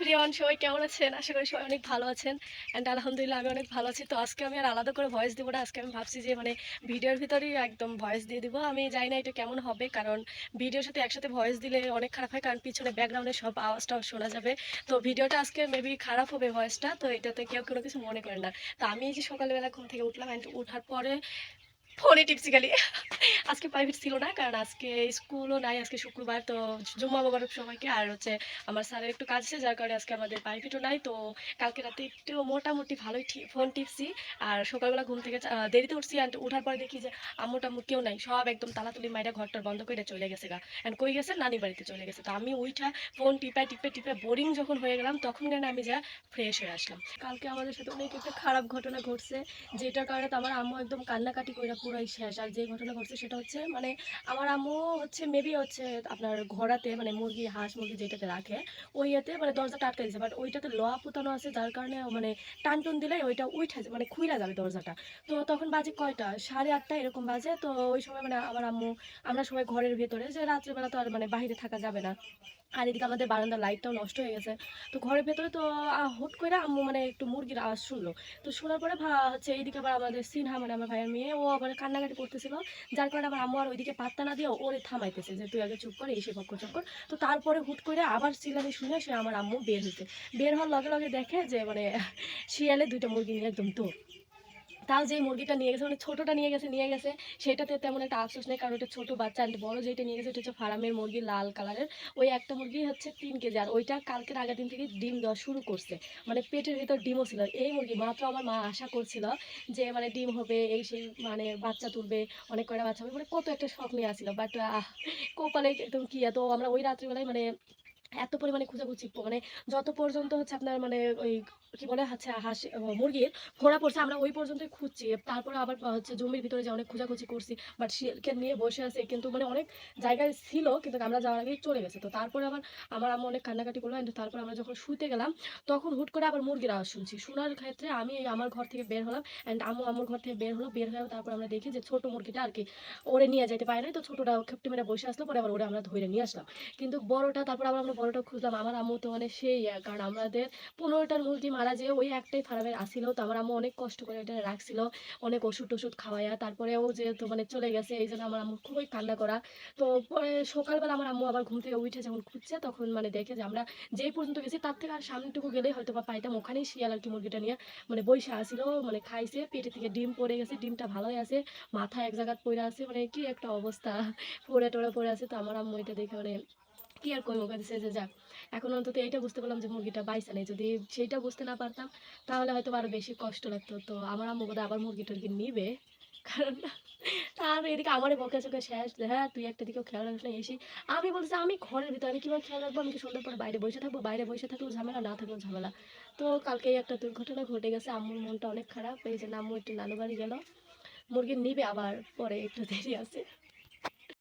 প্রিয়ন, সবাই কেমন আছেন? আশা করি সবাই অনেক ভালো আছেন। অ্যান্ড আলহামদুলিল্লাহ আমি অনেক ভালো আছি। তো আজকে আমি আর আলাদা করে ভয়েস দিব না। আজকে আমি ভাবছি যে মানে ভিডিওর ভিতরেই একদম ভয়েস দিয়ে দিব। আমি জানি না এটা কেমন হবে, কারণ ভিডিওর সাথে একসাথে ভয়েস দিলে অনেক খারাপ হয়, কারণ পিছনে ব্যাকগ্রাউন্ডে সব আওয়াজটাও শোনা যাবে। তো ভিডিওটা আজকে মেবি খারাপ হবে ভয়েসটা তো এটাতে কেউ কোনো কিছু মনে করেন না। তো আমি যে সকালবেলা ঘুম থেকে উঠলাম অ্যান্ড ওঠার পরে ফোনে টিপসি খালি। আজকে প্রাইভেট ছিল না, কারণ আজকে স্কুলও নাই, আজকে শুক্রবার, তো জুম্মা মোবারক সবাইকে আর হচ্ছে আমার স্যারের একটু কাজ আছে, যার কারণে আজকে আমাদের প্রাইভেটও নাই, তো কালকে রাতে একটু মোটামুটি ভালোই ফোন টিপসি। আর সকালবেলা ঘুম থেকে দেরিতে উঠছি অ্যান্ড উঠার পরে দেখি যে আম্মু টাম্মু কেউ নাই, সব একদম তালাতুলি মাইরা ঘরটার বন্ধ করে চলে গেছে গা। অ্যান্ড কই গেছে? নানি বাড়িতে চলে গেছে। তো আমি ওইটা ফোন টিপে টিপে টিপে বোরিং যখন হয়ে গেলাম, তখন কেন আমি যা ফ্রেশ হয়ে আসলাম। কালকে আমাদের সাথে অনেক একটা খারাপ ঘটনা ঘটছে, যেটার কারণে তো আমার আম্মু একদম কান্নাকাটি করে পুরাই শেষ। আর যে ঘটনা ঘটছে সেটা হচ্ছে মানে আমার আম্মু হচ্ছে মেবি হচ্ছে আপনার ঘোড়াতে মানে মুরগি, হাঁস, মুরগি যেটাতে রাখে, ওই ইয়েতে মানে দরজাটা আটকে দিয়েছে। বাট ওইটাতে লোহা পুতানো আছে, যার কারণে মানে টান টুন দিলে ওইটা উঠে মানে খুইলা যাবে দরজাটা। তো তখন বাজে কয়টা? সাড়ে আটটা এরকম বাজে। তো ওই সময় মানে আমার আম্মু, আমরা সবাই ঘরের ভেতরে, যে রাত্রেবেলা তো আর মানে বাইরে থাকা যাবে না। আর এদিকে আমাদের বারান্দার লাইটটাও নষ্ট হয়ে গেছে। তো ঘরের ভেতরে তো হুট করে আম্মু মানে একটু মুরগির আওয়াজ শুনলো। তো শোনার পরে হচ্ছে এইদিকে আবার আমাদের সিনহা মানে আমার ভাইয়ের মেয়ে, ও আবার কান্নাকাটি করতেছিল। যার কারণে আমার আম্মু আর ওইদিকে পাত্তা না দিয়ে ওরে থামাইতেছে যে, তুই আগে চুপ করে এসে পক্ষ চক্কর তো তারপরে হুট করে আবার শিলালি শুনে সে আমার আম্মু বের হয়েছে বের হওয়ার লগে লগে দেখে যে মানে শিয়ালে দুইটা মুরগি নিয়ে একদম দৌড় তাও যে মুরগিটা নিয়ে গেছে মানে ছোটোটা নিয়ে গেছে নিয়ে গেছে, সেটাতে তেমন একটা আফসোস নেই, কারণ ওটা ছোটো বাচ্চা আর বড় যেটা নিয়ে গেছে, ওটা হচ্ছে ফার্মের মুরগি, লাল কালারের। ওই একটা মুরগি হচ্ছে তিন কেজি, আর ওইটা কালকের আগের দিন থেকে ডিম দেওয়া শুরু করছে। মানে পেটের ভিতর ডিমও ছিল। এই মুরগি মাত্র আমার মা আশা করছিল যে মানে ডিম হবে, এই সেই মানে বাচ্চা তুলবে, অনেক কয়টা বাচ্চা হবে মানে কত একটা শখ নিয়ে আসছিল। বাট কোপালে একদম কি এত, আমরা ওই রাত্রিবেলায় মানে এত পরিমাণে খুঁজাখুঁজি মানে যত পর্যন্ত হচ্ছে আপনার মানে ওই কি বলে হচ্ছে হাঁস মুরগির ঘোড়া পড়ছে, আমরা ওই পর্যন্তই খুঁজছি। তারপরে আবার হচ্ছে জমির ভিতরে যে অনেক খোঁজাখুঁজি করছি বাট শিয়ালকে নিয়ে বসে আছে, কিন্তু মানে অনেক জায়গায় ছিল, কিন্তু আমরা যাওয়ার আগেই চলে গেছে। তো তারপরে আবার আমার আম্মু অনেক কান্নাকাটি করল, and তারপর আমরা যখন শুতে গেলাম, তখন হুট করে আবার মুরগির আওয়াজ শুনছি। শোনার ক্ষেত্রে আমি আমার ঘর থেকে বের হলাম অ্যান্ড আম্মু আম্মুর ঘর থেকে বের হলো, বের হয়ে তারপর আমরা দেখি যে ছোট মুরগিটা আর কি ওরে নিয়ে যেতে পারে নাই, তো ছোটটা খেপটি মেরে বসে আসলো, পরে আবার ওরে আমরা ধরে নিয়ে আসলাম। কিন্তু বড়টা তারপর আবার আমরা বড়টা খুঁজলাম, আমার আম্মু তো মানে সেই কারণ আমাদের পনেরোটার মুরগি মারা যেয়ে ওই একটাই ফার্মের আসিল তো আমার আম্মু অনেক কষ্ট করে এটা রাখছিল, অনেক ওষুধ টষুধ খাওয়াইয়া, তারপরে ও যেহেতু মানে চলে গেছে, এই জন্য আমার আম্মু খুবই কান্না করা। তো পরে সকালবেলা আমার আম্মু আবার ঘুম থেকে উঠে যখন খুঁজছে, তখন মানে দেখে যে আমরা যেই পর্যন্ত গেছি তার থেকে আর সামনেটুকু গেলেই হয়তো বা পাইতাম। ওখানেই শিয়াল আর কি মুরগিটা নিয়ে মানে বৈশা আসিল মানে খাইছে পেটে থেকে ডিম পড়ে গেছে, ডিমটা ভালোই আছে, মাথা এক জায়গায় পড়ে আছে মানে কি একটা অবস্থা। পড়ে টড়ে পড়ে আছে, তো আমার আম্মু এটা দেখে মানে কি আর মুখে দিছে যে যাক। এখন অন্তত এইটা বুঝতে পারলাম যে মুরগিটা বাইসা নেই। যদি সেইটা বুঝতে না পারতাম, তাহলে হয়তো আরও বেশি কষ্ট লাগতো। তো আমার আম্মু বোধহয় আবার মুরগি টুরগি নিবে। কারণ তার এদিকে চোখে শেষ হ্যাঁ তুই একটা দিকেও খেয়াল রাখিস না, এসে আমি বলছি আমি ঘরের ভিতরে, আমি কীভাবে খেয়াল রাখব? আমি কি সন্ধ্যার পরে বাইরে বসে থাকব? বাইরে বসে থাকলেও ঝামেলা, না থাকলেও ঝামেলা। তো কালকেই একটা দুর্ঘটনা ঘটে গেছে। আম্মুর মনটা অনেক খারাপ। এই যে আম্মু একটু নানু বাড়ি গেল। মুরগি নিবে আবার, পরে একটু দেরি আছে।